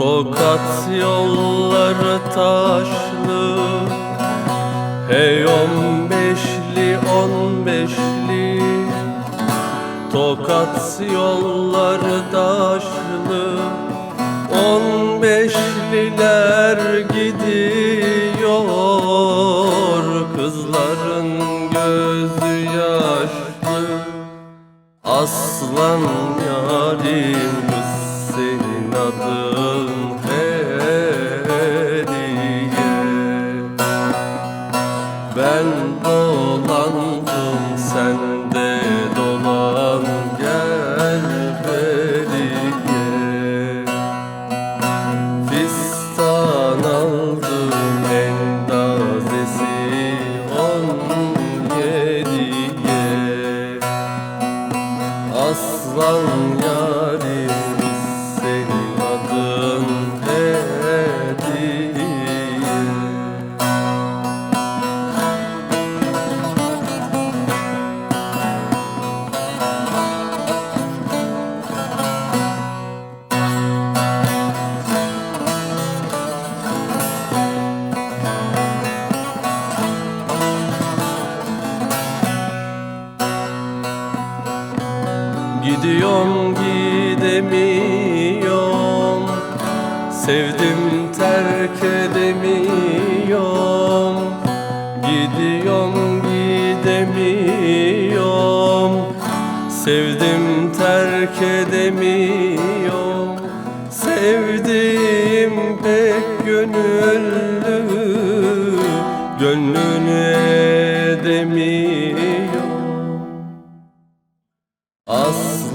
Tokat yolları taşlı. Hey on beşli on beşli. Tokat yolları taşlı. On beşliler gidiyor. Kızların gözü yaşlı. Aslan yarim kız senin adın Feriye Ben dolandım sen de dolan gel Feriye Fistan aldım endazesi on yediye. Aslan yarim Gidiyorum gidemiyorum. Sevdim terk edemiyorum. Gidiyorum gidemiyorum. Sevdim terk edemiyorum. Sevdiğim pek gönüllü Gönlünü edemiyorum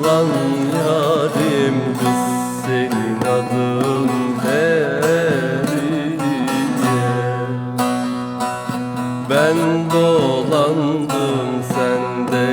Aslan yarim kız senin adın Feriye. Ben dolandım sen de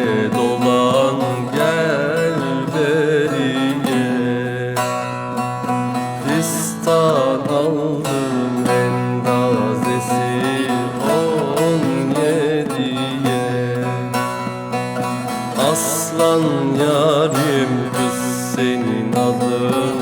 Aslan yarim kız senin adın